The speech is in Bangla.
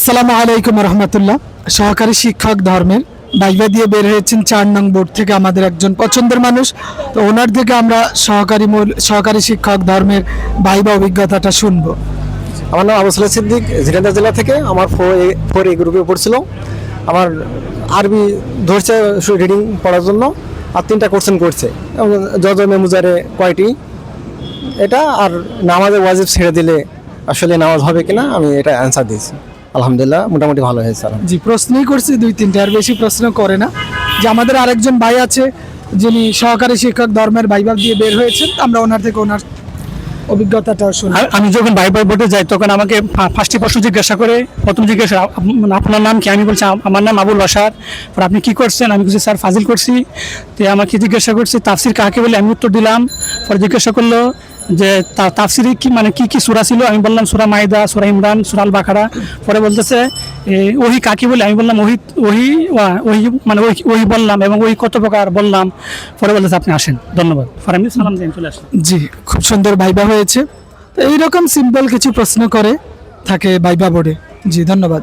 আসসালামু আলাইকুম রহমতুল্লাহ। সহকারী শিক্ষক ধর্মের বাইবা দিয়ে বের হয়েছেন চার নং বোর্ড থেকে আমাদের একজন পছন্দের মানুষ। তো ওনার থেকে আমরা সহকারী মূল- সহকারী শিক্ষক ধর্মের বাইবা অভিজ্ঞতাটা শুনব। আমার নাম আবু সালেহ সিদ্দিক, ঝিনাইদহ জেলা থেকে। আমার ফোর এ ফোর এ গ্রুপে পড়ছিল। আমার আরবি ধরছে রিডিং পড়ার জন্য, আর তিনটা কোশ্চেন করছে। এবং জজমে মুজারে কয়টি? এটা আর নামাজে ওয়াজিব ছেড়ে দিলে আসলে নামাজ হবে কিনা, আমি এটা অ্যান্সার দিয়েছি। আলহামদুলিল্লাহ মোটামুটি ভালো হয়েছে জি প্রশ্নই করছি দুই তিনটে আর বেশি প্রশ্ন করে না। যে আমাদের আরেকজন ভাই আছে যিনি সহকারী শিক্ষক ধর্মের বাইবা দিয়ে বের হয়েছেন আমরা ওনার থেকে ওনার অভিজ্ঞতাটাও শুনি। আমি যখন বাইবার বোর্ডে যাই তখন আমাকে ফার্স্টে প্রশ্ন জিজ্ঞাসা করে প্রথম জিজ্ঞাসা মানে আপনার নাম কি? আমি বলছি আমার নাম আবুল বাসার পর আপনি কি করছেন? আমি বলছি স্যার ফাজিল করছি। তো আমাকে জিজ্ঞাসা করছে তাফসির কাকে বলে? আমি উত্তর দিলাম। পরে জিজ্ঞাসা করল যে তাফসিরে কি মানে কি কি সুরা ছিল? আমি বললাম সুরা মাইদা, সুরা ইমরান, সুরা আল বাখারা পরে বলতেছে ওহি কাকে বলে? আমি বললাম, ওহি ওহি ওহি মানে ওহি ওহি বললাম এবং ওহি কত প্রকার বললাম। পরে বলতেছে, আপনি আসেন। ধন্যবাদ। পরে আমি সালাম দিয়ে চলে আসলাম। জি, খুব সুন্দর ভাইবা হয়েছে। তো এইরকম সিম্পল কিছু প্রশ্ন করে থাকে ভাইবা বোর্ডে জি, ধন্যবাদ।